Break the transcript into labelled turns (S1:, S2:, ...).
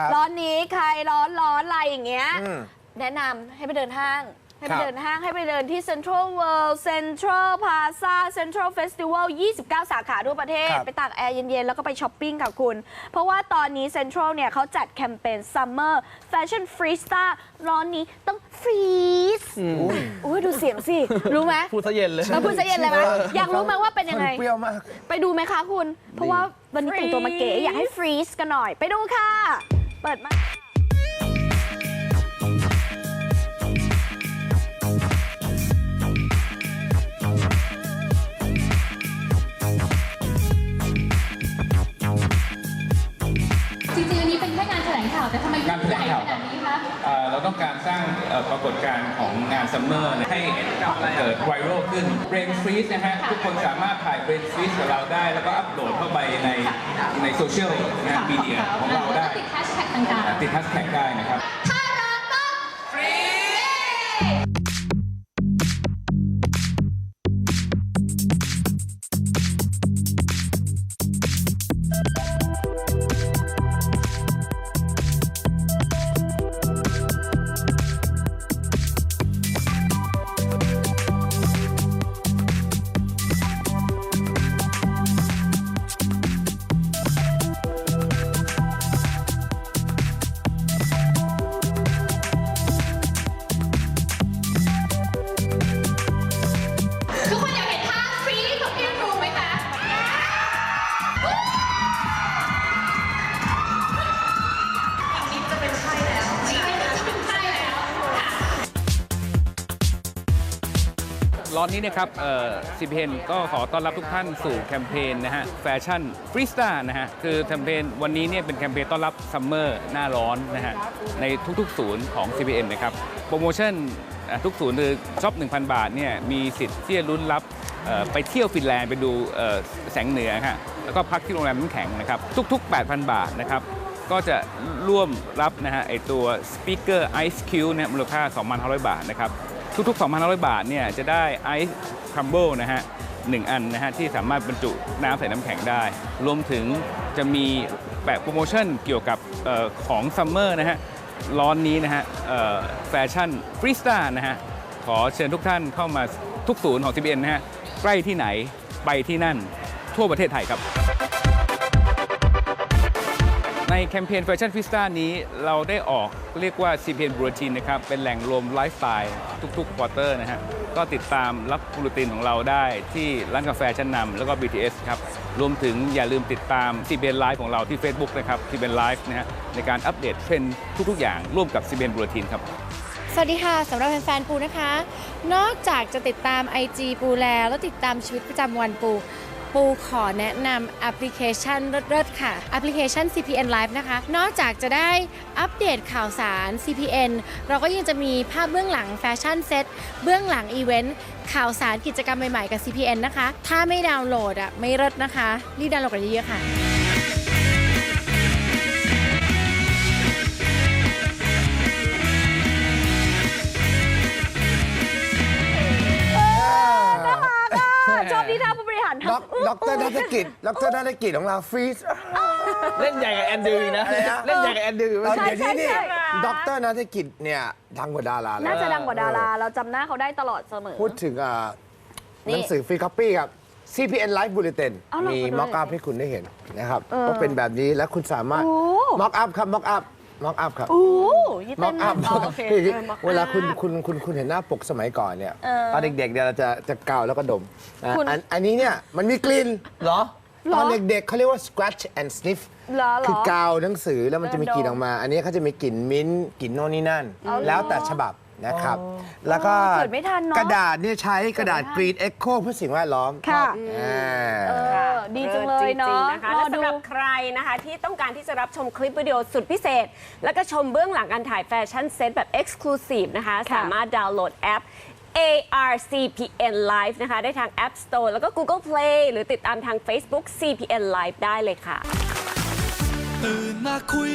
S1: ครับ
S2: ร้อนนี้ใครร้อนร้อนอะไรอย่างเงี้ย
S1: อืม
S2: แนะนำให้ไปเดินห้าง ให้
S1: ค
S2: ไป
S1: รับ
S2: เดินห้าง ให้ไปเดินที่ Central World Central Plaza Central Festival 29 สาขาทั่วประเทศ
S1: ครับ
S2: ไปตากแอร์เย็น ๆ แล้วก็ไปช้อปปิ้งค่ะคุณ เพราะว่าตอนนี้ Central เนี่ยเขาจัดแคมเปญ Summer Fashion Freestyle ร้อนนี้ต้องฟรีสอุ้ยดูเสียงสิ รู้ไหม
S3: พูดซะเย็นเลย
S2: แล้วพูดซะเย็นเลยไหมอยากรู้ไหมว่าเป็นยังไง
S1: เปรี้ยวมาก
S2: ไปดูไหมคะคุณ เพราะว่าวันนี้แต่งตัวมาเก๋อยากให้ฟรีสกันหน่อย ไปดูค่ะ เปิดมา
S4: ป
S5: รากฏการณ์ของงานซัมเมอร์ให้เกิดไวรัลขึ้นเบรนฟรีสนะฮะทุกคนสามารถถ่ายเบรนฟรีสกับเราได้ แล้วก็อัปโหลดเข้าไปในในโซเชียลงานมีเดียของเราได้
S4: แล้วก็ติดแฮชแท็กต่าง
S5: ติดแฮชแท็กได้นะครับ
S4: ร้อนนี้นะค
S6: รับซีพีเอ็นก็ขอต้อนรับทุกท่านสู่แคมเปญนะฮะแฟชั่นฟรีสตาร์นะฮะคือแคมเปญวันนี้เนี่ยเป็นแคมเปญต้อนรับซัมเมอร์หน้าร้อนนะฮะในทุกๆศูนย์ของ CPN นะครับโปรโมชั่นทุกศูนย์คือช็อป 1,000 บาทเนี่ยมีสิทธิ์ที่จะลุ้นรับไปเที่ยวฟินแลนด์ไปดูแสงเหนือฮะแล้วก็พักที่โรงแรมน้ำแข็งนะครับทุก ๆ 8,000 บาทนะครับก็จะร่วมรับนะฮะไอตัวสปีกเกอร์ไอซ์คิวเนี่ยมูลค่า 2,500 บาทนะครับ ทุกๆ 2,500 บาทเนี่ยจะได้ไอซ์ครัมเบิลนะฮะหนึ่งอันนะฮะที่สามารถบรรจุน้ำใส่น้ำแข็งได้ รวมถึงจะมีแปะโปรโมชั่นเกี่ยวกับออของซัมเมอร์นะฮะร้อนนี้นะฮะแฟชั่นฟรีสตาร์นะฮะขอเชิญทุกท่านเข้ามาทุกศูนย์ของ CBN นะฮะใกล้ที่ไหนไปที่นั่นทั่วประเทศไทยครับ ในแคมเปญแฟชั่นฟิสตานี้เราได้ออกเรียกว่า CPN บรูทีนนะครับ เป็นแหล่งรวมไลฟ์สไตล์ทุกๆควอเตอร์นะฮะ ก็ติดตามรับบูรูทีนของเราได้ที่ร้านกาแฟชั้นนำแล้วก็ BTS ครับ รวมถึงอย่าลืมติดตาม CPN Live ของเราที่ Facebook นะครับ CPN Live นะฮะในการอัปเดตเทรนด์ทุกๆ อย่างร่วมกับ CPN บรูทีนครับ
S7: สวัสดีค่ะสำหรับแฟนๆปูนะคะ นอกจากจะติดตาม IG ปูแล้วแล้วติดตามชีวิตประจำวันปู ปูขอแนะนำแอปพลิเคชันเลิศๆค่ะ แอปพลิเคชัน CPN Live นะคะ นอกจากจะได้อัปเดตข่าวสาร CPN เราก็ยังจะมีภาพเบื้องหลังแฟชั่นเซ็ตเบื้องหลังอีเวนต์ ข่าวสารกิจกรรมใหม่ๆกับ CPN นะคะ ถ้าไม่ดาวน์โหลดอะไม่เลิศนะคะ รีบดาวน์โหลดกันเยอะๆค่ะ
S2: ท่าผู้บริหาร
S1: ด็อกด็อกเตอร์นัฐกิจด็อกเตอร์นัฐกิจของเราฟรีส
S3: เล่นใหญ่กับแอนดืออีกนะ
S1: อะไรนะ
S3: เล่นใหญ่กับแอนดือ
S1: ตอน
S2: ใช่
S1: เดี๋ยวนี้นี่
S2: ใช่ใช่
S1: ด็อกเตอร์นัฐกิจเนี่ยดังกว่าดาราเลย
S2: น่าจะดังกว่าดารา เราจำหน้าเขาได้ตลอดเสมอ
S1: พูดถึงอ่า
S2: นี่
S1: หนังสือฟรีคัปปี้ครับ CPN Live Bulletin
S2: เอาเหรอ
S1: มี
S2: ขอดูหน่อย
S1: ม็อกอัพให้คุณได้เห็นนะครับ
S2: เออ
S1: ก็เป็นแบบนี้แล้วคุณสามารถ
S2: โอ้
S1: ม็อกอัพครับม็อกอัพม็อกอัพครับ
S2: อู้ ยี่
S1: ม็
S2: เต้
S1: อก
S2: น
S1: อั
S2: มา
S1: พ
S2: อ๋อโอเค
S1: คือ
S2: เออ mock up
S1: เวลาคุณคุณคุณคุณเห็นหน้าปกสมัยก่อนเนี่ย
S2: เออ
S1: ตอนเด็กๆเนี่ยเราจะจะกาวแล้วก็ดมนะ
S2: คุณ
S1: อันอันนี้เนี่ยมันมีกลิ่น
S3: เหรอ
S2: เหร
S1: ต
S2: อ
S1: อนเด็กๆเขาเรียกว่า scratch and sniff
S2: เหรอเหรอ
S1: คือกาวหนังสือแล้วมันจะมีกลิ่น
S2: เออดม
S1: ออกมา อันนี้เขาจะมีกลิ่นมิ้นท์กลิ่นโน่นนี่นั่น
S2: เอาเหรอ
S1: แล้วแต่ฉบับ นะครับ แล้วก็
S2: เกิดไม่ทันเนอะ
S1: กระดาษเนี่ยใช้กระดาษ Green Echo เพื่อสิ่งแวดล้อม
S2: ค่ะ
S1: อ่า
S2: เออดีจังเลยเนาะ
S8: จริงๆนะคะ
S2: รอ
S8: และ
S2: ดู
S8: สำหรับใครนะคะที่ต้องการที่จะรับชมคลิปวิดีโอสุดพิเศษ แล้วก็ชมเบื้องหลังการถ่ายแฟชั่นเซ็ตแบบ Exclusive นะคะ
S2: ค่ะ
S8: สามารถดาวน์โหลดแอป ARCPN Live นะคะ ได้ทาง App Store แล้วก็ Google Play หรือติดตามทาง Facebook CPN Live ได้เลยค่ะ
S9: ตื่นมาคุย